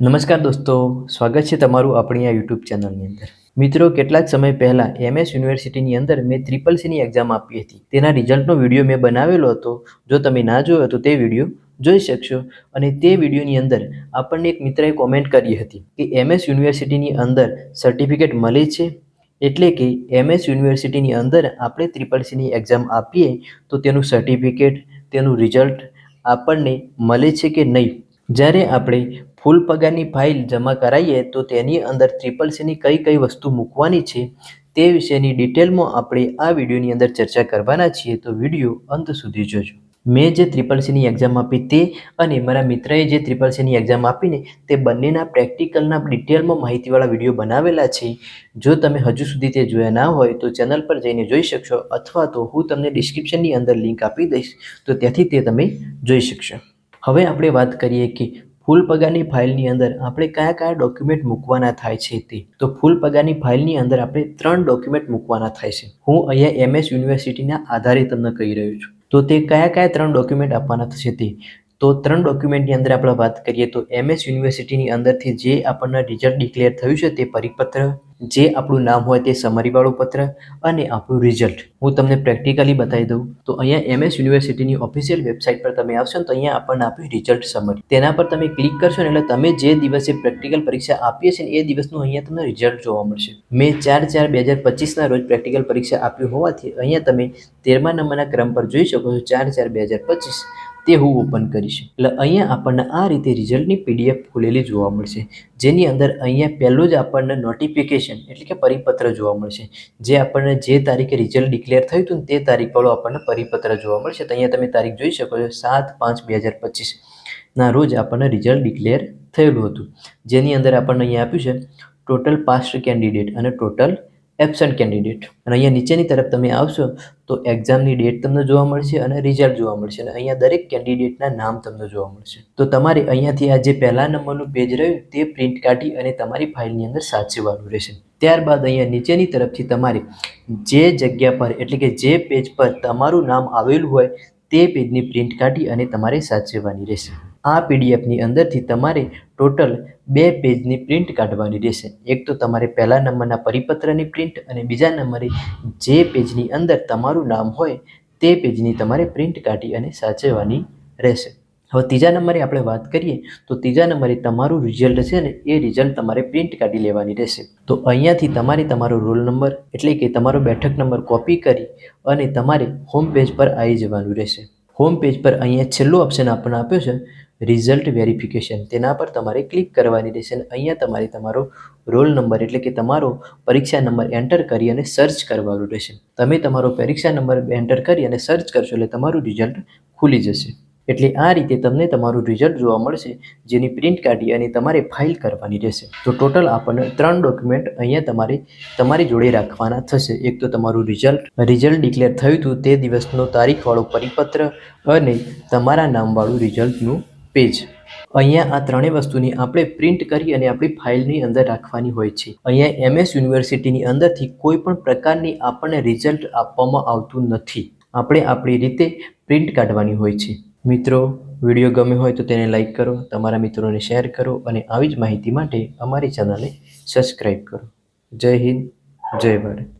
નમસ્કાર દોસ્તો, સ્વાગત છે તમારું આપણી આ યુટ્યુબ ચેનલની અંદર. મિત્રો, કેટલાક સમય પહેલાં એમએસ યુનિવર્સિટીની અંદર મેં ત્રિપલ સીની એક્ઝામ આપી હતી. તેના રિઝલ્ટનો વીડિયો મેં બનાવેલો હતો. જો તમે ના જોયો તો તે વીડિયો જોઈ શકશો. અને તે વિડીયોની અંદર આપણને એક મિત્રએ કોમેન્ટ કરી હતી કે એમએસ યુનિવર્સિટીની અંદર સર્ટિફિકેટ મળે છે? એટલે કે એમએસ યુનિવર્સિટીની અંદર આપણે ત્રિપલ સીની એક્ઝામ આપીએ તો તેનું સર્ટિફિકેટ તેનું રિઝલ્ટ આપણને મળે છે કે નહીં? જ્યારે આપણે ફૂલ પગારની ફાઇલ જમા કરાવીએ તો તેની અંદર ટ્રિપલ સીની કઈ કઈ વસ્તુ મૂકવાની છે તે વિશેની ડિટેલમાં આપણે આ વિડીયોની અંદર ચર્ચા કરવાના છીએ. તો વીડિયો અંત સુધી જોજો. મેં જે ત્રિપલ સીની એક્ઝામ આપી તે અને મારા મિત્રએ જે ત્રિપલ સીની એક્ઝામ આપીને તે બંનેના પ્રેક્ટિકલના ડિટેલમાં માહિતીવાળા વીડિયો બનાવેલા છે. જો તમે હજુ સુધી તે જોયા ના હોય તો ચેનલ પર જઈને જોઈ શકશો અથવા તો હું તમને ડિસ્ક્રિપ્શનની અંદર લિંક આપી દઈશ તો ત્યાંથી તે તમે જોઈ શકશો. હવે આપણે વાત કરીએ કે ફૂલ પગારની ફાઇલની અંદર આપણે કયા કયા ડોક્યુમેન્ટ મૂકવાના થાય છે તે. તો ફૂલ પગારની ફાઇલની અંદર આપણે ત્રણ ડોક્યુમેન્ટ મૂકવાના થાય છે. હું અહીંયા એમએસ યુનિવર્સિટીના આધારે તમને કહી રહ્યો છું. તો તે કયા કયા ત્રણ ડોક્યુમેન્ટ આપવાના થશે તે. તો ત્રણ ડોક્યુમેન્ટની અંદર આપણે વાત કરીએ તો એમએસ યુનિવર્સિટીની અંદરથી જે આપણને રિઝલ્ટ ડિક્લેર થયું છે તે પરિપત્ર જે આપણું નામ હોય તે સમરીવાળું પત્ર અને આપણું રિઝલ્ટ હું તમને પ્રેક્ટિકલી બતાવી દઉં. તો અહીંયા એમએસ યુનિવર્સિટીની ઓફિશિયલ વેબસાઇટ પર તમે આવશો ને તો અહીંયા આપણને આપ્યું રિઝલ્ટ સમરી તેના પર તમે ક્લિક કરશો ને એટલે તમે જે દિવસે પ્રેક્ટિકલ પરીક્ષા આપીએ છીએ એ દિવસનું અહીંયા તમને રિઝલ્ટ જોવા મળશે. મેં ચાર ચાર બે હજાર પચીસના રોજ પ્રેક્ટિકલ પરીક્ષા આપ્યું હોવાથી અહીંયા તમે તેરમા નંબરના ક્રમ પર જોઈ શકો છો ચાર ચાર બે હજાર પચીસ. તે હું ઓપન કરીશ. એટલે અહીંયા આપણને આ રીતે રિઝલ્ટની પીડીએફ ખુલેલી જોવા મળશે. જેની અંદર અહીંયા પહેલું જ આપણને નોટિફિકેશન એટલે કે પરિપત્ર જોવા મળશે. જે આપણને જે તારીખે રિઝલ્ટ ડિક્લેર થયું હતું તે તારીખવાળું આપણને પરિપત્ર જોવા મળશે. તો અહીંયા તમે તારીખ જોઈ શકો છો, સાત પાંચ બે હજાર પચીસના રોજ આપણને રિઝલ્ટ ડિક્લેર થયેલું હતું. જેની અંદર આપણને અહીંયા આપ્યું છે ટોટલ પાસ્ટ કેન્ડિડેટ અને ટોટલ એબસન્ટ કેન્ડિડેટ. અને અહીંયા નીચેની તરફ તમે આવશો તો એક્ઝામની ડેટ તમને જોવા મળશે અને રિઝલ્ટ જોવા મળશે. અને અહીંયા દરેક કેન્ડિડેટના નામ તમને જોવા મળશે. તો તમારે અહીંયાથી આ જે પહેલા નંબરનું પેજ રહ્યું તે પ્રિન્ટ કાઢી અને તમારી ફાઇલની અંદર સાચવવાનું રહેશે. ત્યારબાદ અહીંયા નીચેની તરફથી તમારે જે જગ્યા પર એટલે કે જે પેજ પર તમારું નામ આવેલું હોય તે પેજની પ્રિન્ટ કાઢી અને તમારે સાચવવાની રહેશે. આ પીડીએફની અંદરથી તમારે ટોટલ બે પેજની પ્રિન્ટ કાઢવાની રહેશે. એક તો તમારે પહેલા નંબરના પરિપત્રની પ્રિન્ટ અને બીજા નંબરે જે પેજની અંદર તમારું નામ હોય તે પેજની તમારે પ્રિન્ટ કાઢી અને સાચવવાની રહેશે. હવે ત્રીજા નંબરે આપણે વાત કરીએ તો ત્રીજા નંબરે તમારું રિઝલ્ટ છે ને એ રિઝલ્ટ તમારે પ્રિન્ટ કાઢી લેવાની રહેશે. તો અહીંયાથી તમારે તમારો રોલ નંબર એટલે કે તમારો બેઠક નંબર કોપી કરી અને તમારે હોમ પેજ પર આવી જવાનું રહેશે. હોમ પેજ પર અહીંયા છેલ્લો ઓપ્શન આપણને આપ્યો છે રિઝલ્ટ વેરિફિકેશન. તેના પર તમારે ક્લિક કરવાની રહેશે અને અહીંયા તમારે તમારો રોલ નંબર એટલે કે તમારો પરીક્ષા નંબર એન્ટર કરી અને સર્ચ કરવાનું રહેશે. તમે તમારો પરીક્ષા નંબર એન્ટર કરી અને સર્ચ કરશો એટલે તમારું રિઝલ્ટ ખુલી જશે. એટલે આ રીતે તમને તમારું રિઝલ્ટ જોવા મળશે, જેની પ્રિન્ટ કાઢી અને તમારે ફાઇલ કરવાની રહેશે. તો ટોટલ આપણને ત્રણ ડોક્યુમેન્ટ અહીંયા તમારે, તમારી જોડે રાખવાના થશે. એક તો તમારું રિઝલ્ટ રિઝલ્ટ ડિક્લેર થયું હતું તે દિવસનો તારીખવાળો પરિપત્ર અને તમારા નામવાળું રિઝલ્ટનું પેજ. અહીંયા આ ત્રણેય વસ્તુની આપણે પ્રિન્ટ કરી અને આપણી ફાઇલની અંદર રાખવાની હોય છે. અહીંયા એમએસ યુનિવર્સિટીની અંદરથી કોઈ પણ પ્રકારની આપણને રિઝલ્ટ આપવામાં આવતું નથી. આપણે આપણી રીતે પ્રિન્ટ કાઢવાની હોય છે. મિત્રો, વીડિયો ગમે હોય તો તેને લાઇક કરો, તમારા મિત્રોને શેર કરો અને આવી જ માહિતી માટે અમારી ચેનલને સબસ્ક્રાઈબ કરો. જય હિન્દ, જય ભારત.